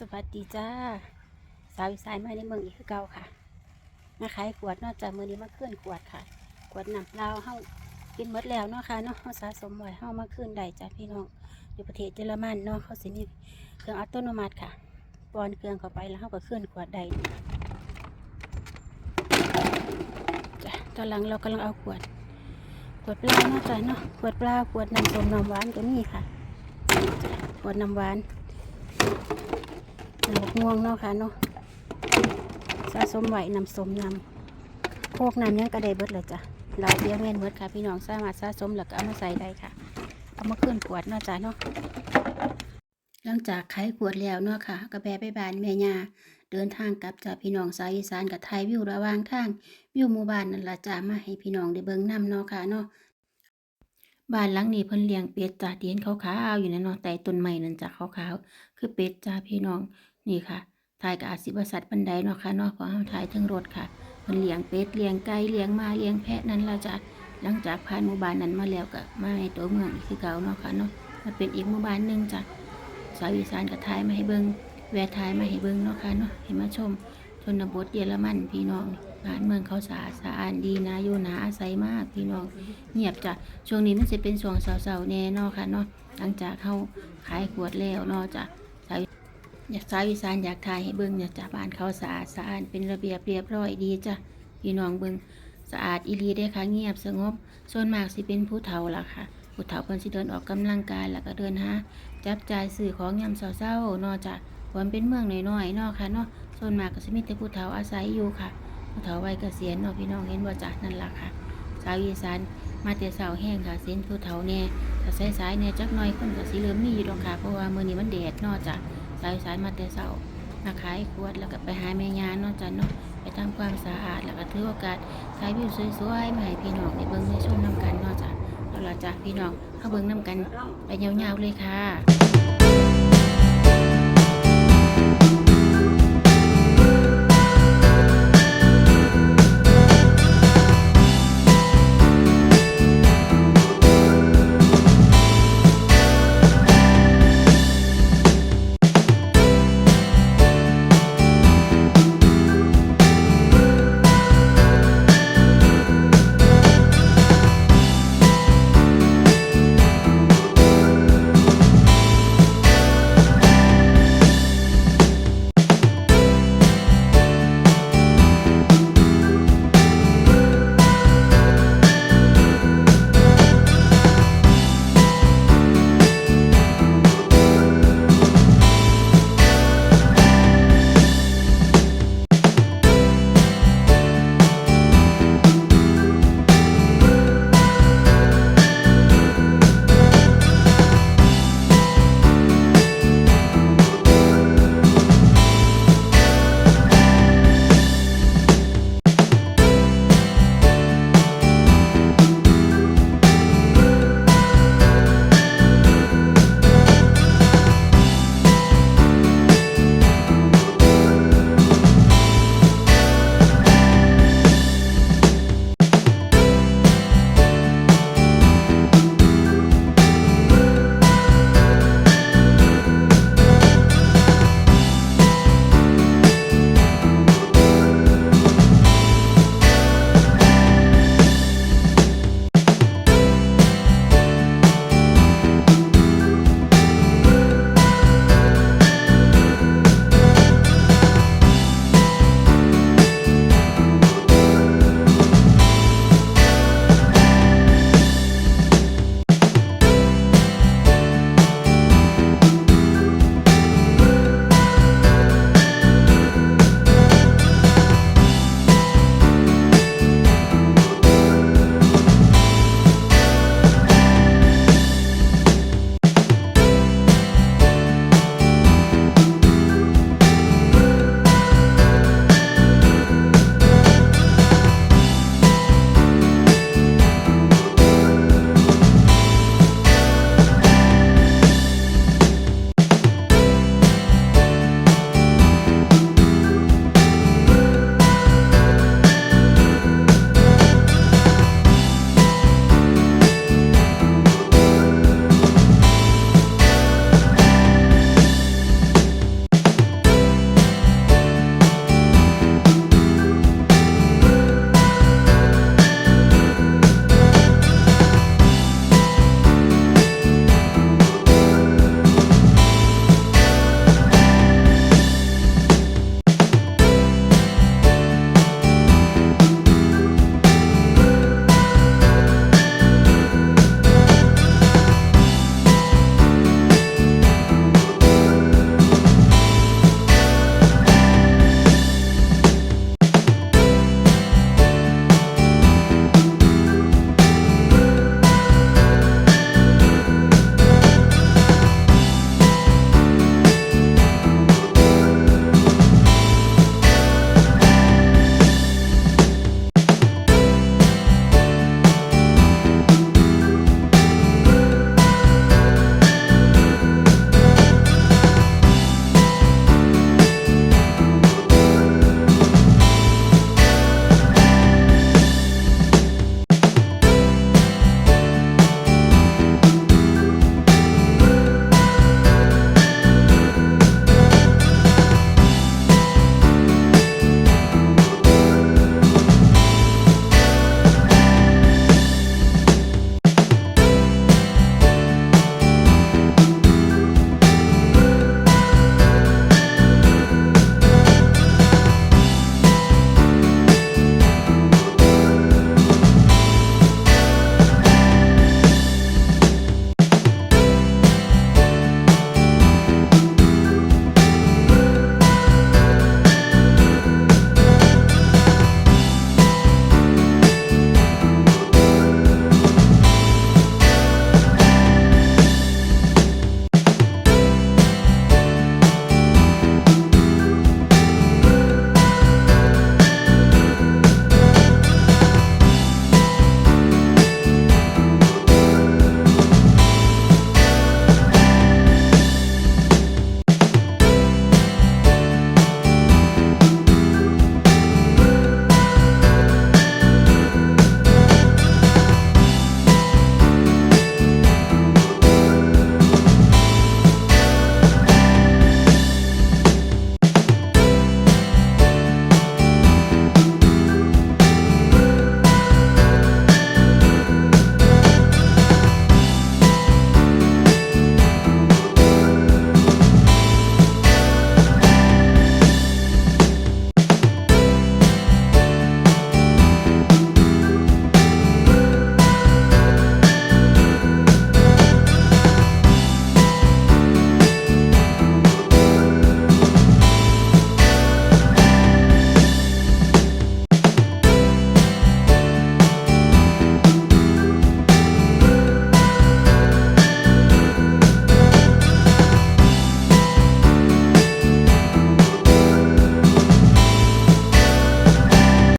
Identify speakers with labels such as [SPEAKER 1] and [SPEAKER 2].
[SPEAKER 1] สวัสดีจ้า สาวอีสานมาในเมืองอีกคือเก่าค่ะมาขายขวดนอกจากมือนี้มาเคลื่อนขวดค่ะ ขวดน้ำเปล่าเฮากินหมดแล้วเนาะค่ะเนาะเฮาสะสมไว้เฮามาขึ้นได้จ้าพี่น้องอยู่ประเทศเยอรมันเนาะเขาสิมีเครื่องอัตโนมัติค่ะปอนเครื่องเข้าไปแล้วเฮาก็เคลื่อนขวดได้จ้ะตอนหลังเรากำลังเอาขวด ขวดเปล่าเนาะจ้ะเนาะขวดเปล่าขวดน้ำส้มน้ำหวานก็มีค่ะจ้ะขวดน้ำหวาน น้ำบักม่วงเนาะค่ะเนาะสะสมไหวนำสมนำพวกน้ำยังกระไดเบิดเลยจ้ะเราเบี้ยเงินเบิดค่ะ พี่น้องสามารถสะสมแล้วก็เอามาใส่ได้ค่ะ เอามาขึ้นขวดเนาะจ้ะเนาะหลังจากไขขวดแล้วเนาะค่ะกระแบไปบานแม่ยาเดินทางกลับจากพี่น้องสายอีสานกับไทยวิวระว่างทางวิวหมู่บ้านนั่นละจ้ะมาให้พี่น้องได้เบิ่งนํเนาะค่ะเนาะ บ้านหลังนี้เพิ่นเลี้ยงเป็ดจ้ะเตียนขาวๆอยู่ในเนาะใต้ต้นไม้นั่นจ้ะขาวๆคือเป็ดจ้ะพี่น้องนี่ค่ะถ่ายกับอาศิบสัตว์บันไดเนาะค่ะเนาะเพราะเราถ่ายทั้งรถค่ะเพิ่นเลี้ยงเป็ดเลี้ยงไก่เลี้ยงมาเลี้ยงแพะนั้นเราจะหลังจากผ่านหมู่บ้านนั้นมาแล้วก็มาในตัวเมืองอีกคือเก่าเนาะค่ะเนาะมาเป็นอีกหมู่บ้านหนึงจ้ะสาวอีสานก็ถ่ายมาให้เบิ่งแวะถ่ายมาให้เบิ่งเนาะค่ะเนาะให้มาชม ชนบทเยอรมันพี่น้องบ้านเมืองเขาสะอาดสะอาดดีนะอยู่นาอาศัยมากพี่น้องเงียบจ้ะช่วงนี้มันสิเป็นช่วงเศร้าๆแน่นาะค่ะเนาะหลังจากเฮาขายขวดแล้วเนาะจ้ะอยากสาวอีสานอยากถ่ายให้เบิ่งเนี่ยจ้ะบ้านเขาสะอาดสะอาดเป็นระเบียบเรียบร้อยดีจ้ะพี่น้องเบิ่งสะอาดอีหลีได้ค่ะเงียบสงบส่วนมากสิเป็นผู้เฒ่าล่ะค่ะผู้เฒ่าเพิ่นสิเดินออกกำลังกายแล้วก็เดินหาจับจ่ายซื้อของยามเช้าๆเนาะจ้ะควรเป็นเมืองน้อยๆเนาะค่ะเนาะ ส่วนมากก็สิมีแต่ผู้เฒ่าอาศัยอยู่ค่ะ ผู้เฒ่าวัยเกษียณเนาะพี่น้องเห็นบ่าจ้ะนั่นล่ะค่ะ สาวอีสานมาแต่เช้าแห้งค่ะเส้นผู้เฒ่าแน่ถ้าสายๆแน่จักหน่อยคนก็สิเริ่มมีอยู่ดอกค่ะ เพราะว่ามื้อนี้มันแดดเนาะจ้ะสายสายมาแต่เสามาขายขวดแล้วก็ไปหาแม่ยาเนาะจ้ะเนาะไปทำความสะอาดแล้วก็ถือโอกาสถ่ายวิวสวยๆมาให้พี่น้องได้เบิ่งได้ชมน้ำกันเนาะจ้ะเอาละจ้ะพี่น้องเข้าเบิ่งน้ำกันไปยาวๆเลยค่ะ